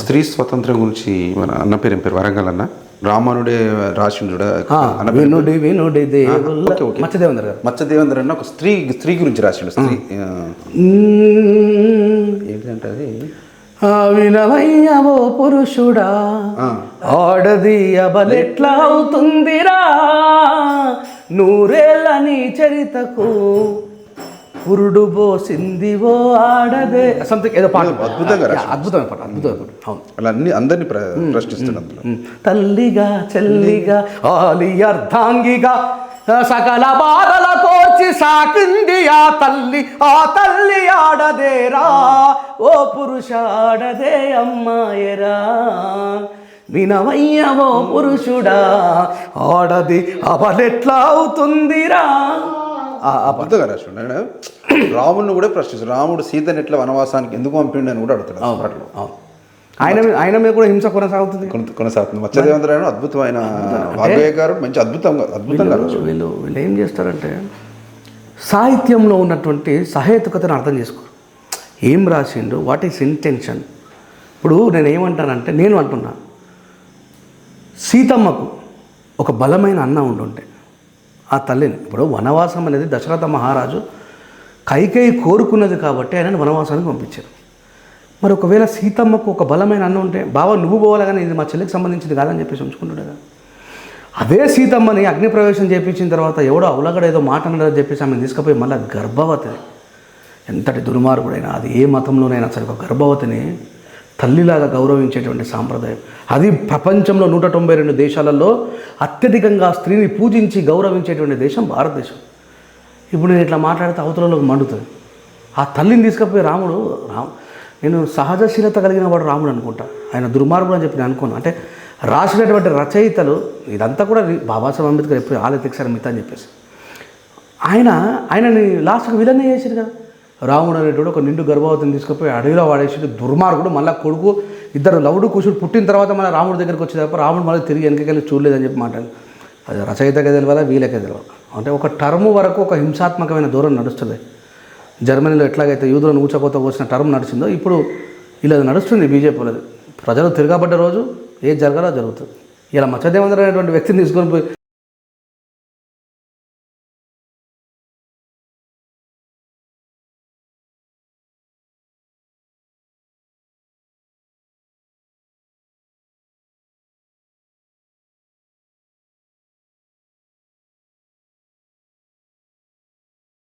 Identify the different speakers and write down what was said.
Speaker 1: స్త్రీ స్వతంత్రం గురించి మన అన్న పేరు పేరు? వరంగల్ అన్న? రామానుడే రాసిండు
Speaker 2: వినుడి. మత్స్యదేవేంద్ర గారు.
Speaker 1: మత్స్యదేవేంద్ర అన్న ఒక స్త్రీ స్త్రీ గురించి రాసిండు స్త్రీ ఏంటంటే
Speaker 2: వినవయ్యవో పురుషుడా ఆడది అబలెట్లా అవుతుందిరా? నూరేళ్ళ నీ చరితకు పురుడు బోసిందివో ఆడదే. సంథింగ్ ఏదో పాట.
Speaker 1: అద్భుతంగా
Speaker 2: అద్భుతమైన పాట అద్భుతమైన పాట. అవును.
Speaker 1: అలా అన్ని అందరినీ ప్ర ప్రశ్నిస్తున్నాడు అందులో.
Speaker 2: ఉమ్. తల్లిగా చెల్లిగా ఆలి అర్ధాంగిగా సకల బాధల కోర్చి సాకింది ఆ తల్లి ఆ తల్లి ఆడదేరా ఓ పురుష ఆడదే అమ్మాయరా. వినవయ్యవో పురుషుడా ఆడది అవలెట్లా అవుతుందిరా.
Speaker 1: అద్భుతంగా రాసిండు రాముడిని కూడా ప్రశ్నిస్తాడు రాముడు సీతని ఎట్లా వనవాసానికి ఎందుకు పంపిండు అని కూడా అడుగుతాడు ఆ పాటలో
Speaker 2: అవును. ఆయన ఆయన మీద కూడా హింస కొనసాగుతుంది.
Speaker 1: కొన- కొనసాగుతుంది. మత్స్యదేవేంద్ర ఆయన అద్భుతమైన వాగ్గేయకారుడు మంచి అద్భుతంగా అద్భుతంగా.
Speaker 2: వీళ్ళు వీళ్ళు ఏం చేస్తారంటే సాహిత్యంలో ఉన్నటువంటి సహేతుకతను అర్థం చేసుకోరు. ఏం రాసిండు? What is intention? ఇప్పుడు నేను ఏమంటానంటే నేను అంటున్నా. సీతమ్మకు ఒక బలమైన అన్న ఉండుంటే ఆ తల్లిని ఇప్పుడు వనవాసం అనేది దశరథ మహారాజు కైకేయి కోరుకున్నది కాబట్టి ఆయనను వనవాసానికి పంపించారు. మరి ఒకవేళ సీతమ్మకు ఒక బలమైన అన్న ఉంటే బావ నువ్వు పోవాలి కానీ ఇది మా చెల్లికి సంబంధించింది కాదని చెప్పేసి ఉంచుకుంటాడు కదా. అదే సీతమ్మని అగ్నిప్రవేశం చేపించిన తర్వాత ఎవడో అవలగడ ఏదో మాట అన్నాడని చెప్పేసి ఆమెను తీసుకుపోయి మళ్ళీ గర్భవతి ఎంతటి దుర్మార్గుడైనా అది ఏ మతంలోనైనా సరే ఒక గర్భవతిని తల్లిలాగా గౌరవించేటువంటి సాంప్రదాయం. అది ప్రపంచంలో నూట తొంభై రెండు దేశాలలో అత్యధికంగా స్త్రీని పూజించి గౌరవించేటువంటి దేశం భారతదేశం. ఇప్పుడు నేను ఇట్లా మాట్లాడితే అవతలలోకి మండుతుంది. ఆ తల్లిని తీసుకుపోయి రాముడు రామ్ నేను సహజశీలత కలిగిన వాడు రాముడు అనుకుంటా. ఆయన దుర్మార్గుడు అని చెప్పి నేను అనుకోను. అంటే రాసినటువంటి రచయితలు ఇదంతా కూడా బాబాసాహెబ్ అంబేద్కర్ ఎప్పుడు ఆలోచించారు మిగతా అని చెప్పేసి. ఆయన ఆయనని లాస్ట్కి విలన్ చేశారు కదా. రాముడు అనేటువంటి ఒక నిండు గర్భవతిని తీసుకుపోయి అడవిలో వాడేసి దుర్మార్గుడు మళ్ళీ కొడుకు ఇద్దరు లవుడు కుషుడు పుట్టిన తర్వాత మళ్ళీ రాముడి దగ్గరికి వచ్చే తప్ప రాముడు మళ్ళీ తిరిగి వెనకకెళ్ళి చూడలేదని చెప్పి మాట్లాడు అది రచయితగా తెలియాలా వీళ్ళకే తెలియాలి అంటే ఒక టర్మ్ వరకు ఒక హింసాత్మకమైన దూరం నడుస్తుంది. జర్మనీలో ఎట్లాగైతే యూదులను ఊచకోత పోసిన టర్మ్ నడిచిందో ఇప్పుడు ఇలా నడుస్తుంది బీజేపీలో ప్రజలు తిరగబడ్డ రోజు ఏది జరగాలో జరుగుతుంది. ఇలా మత్స్యదేవేంద్ర అనేటువంటి వ్యక్తిని తీసుకొని పోయి